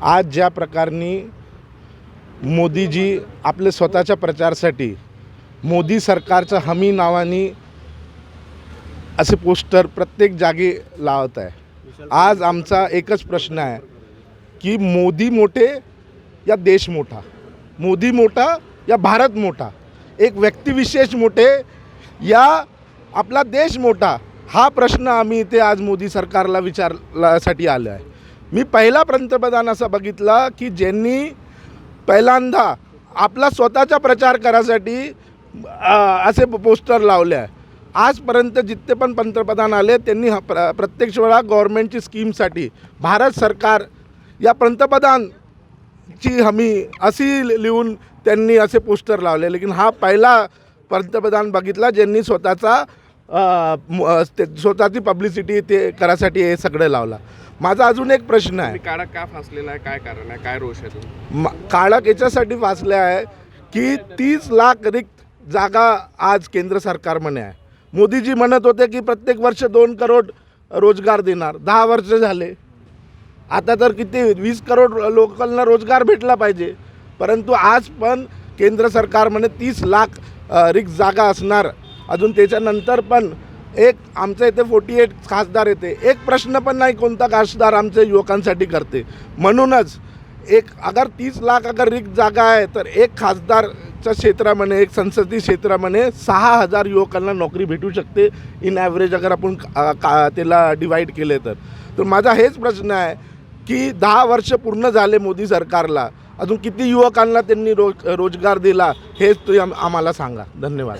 आज ज्या प्रकारनी मोदीजी आपले स्वतःच्या प्रचारासाठी मोदी सरकारचं हमी नावानी असे पोस्टर प्रत्येक जागी लावत आहे. आज आमचा एकच प्रश्न आहे की मोदी मोठे या देश मोठा मोदी मोठा या भारत मोठा एक व्यक्तिविशेष मोठे या आपला देश मोठा हा प्रश्न आम्ही इथे आज मोदी सरकारला विचारण्यासाठी आलो आहे. मी पहिला पंतप्रधान असा बघितला की ज्यांनी पहिल्यांदा आपला स्वतःचा प्रचार करायसाठी असे पोस्टर लावले. आहे आजपर्यंत जितके पण पंतप्रधान आले त्यांनी हा प्र प्रत्यक्ष वेळा गव्हर्मेंटची स्कीमसाठी भारत सरकार या पंतप्रधानची हमी अशी लिहून त्यांनी असे पोस्टर लावले. लेकिन हा पहिला पंतप्रधान बघितला ज्यांनी स्वतःचा ते स्वतःची पब्लिसिटी ते करायसाठी हे सगळं लावला. माझा अजून एक प्रश्न आहे. तुम्ही काळा का फासलेला आहे? काय कारण आहे? काय रोष आहे काळक याच्यासाठी वाचले आहे की तीस लाख रिक्त जागा आज केंद्र सरकार म्हणे आहे. मोदीजी म्हणत होते की प्रत्येक वर्ष दोन करोड रोजगार देणार. दहा वर्ष झाले. आता तर किती? वीस करोड लोकांना रोजगार भेटला पाहिजे. परंतु आज पण केंद्र सरकार म्हणे तीस लाख रिक्त जागा असणार. अजून त्याच्यानंतर पण एक आमच्या इथे फोर्टी एट खासदार येते. एक प्रश्न पण नाही कोणता खासदार आमच्या युवकांसाठी करते. म्हणूनच एक अगर तीस लाख अगर रिक्त जागा आहे तर एक खासदारच्या क्षेत्रामध्ये एक संसदीय क्षेत्रामध्ये सहा हजार युवकांना नोकरी भेटू शकते. इन ॲव्हरेज अगर आपण का त्याला डिवाईड केले तर. तर माझा हेच प्रश्न आहे की दहा वर्ष पूर्ण झाले मोदी सरकारला. अजून किती युवकांना त्यांनी रोज रोजगार दिला हेच तुम्ही आम्हाला सांगा. धन्यवाद.